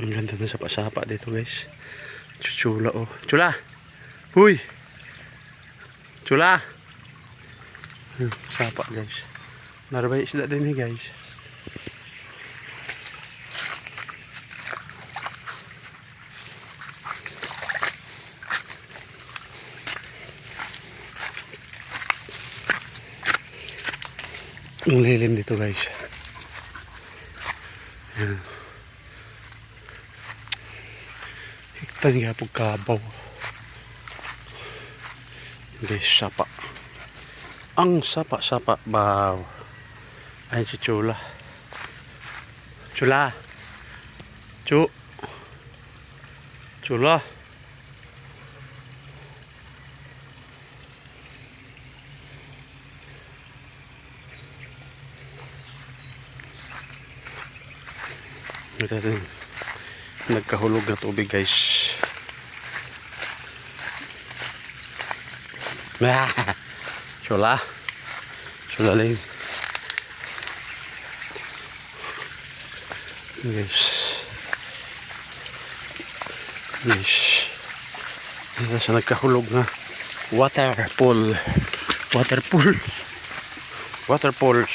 Ang ganda na sapa-sapa dito guys. Chuchula oh. Chula! Huy! Chula! Hmm, Sapa guys. Narabay isda din eh guys. Ang lilim dito guys. Yan. Hiktan nga po kabaw. Guys, sapa. Ang sapa-sapa baw. Ayun si Chula. Chula. Chu. Chula. Ito din. Nagkahulog na tubig guys. Chula. Chula lang. Guys. Guys. Ito sa nagkahulog na waterpool. Waterpool. Waterpools.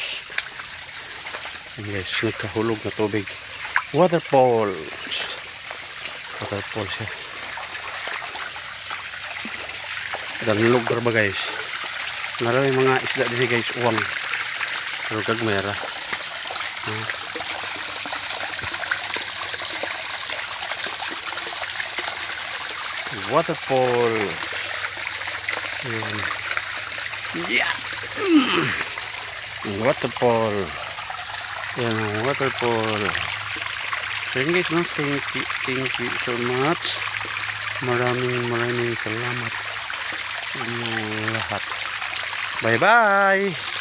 Guys, nagkahulog na tubig. Waterfall. Waterfall siya. Dan lugar ba guys? Yung mga isda din guys. Uwang. Pero kagmera. Hmm. Waterfall. Ayan. Yeah. Waterfall. Yan waterfall. Thank you, no? thank you, thank you so much. Maraming maraming salamat sa inyong lahat. Bye bye!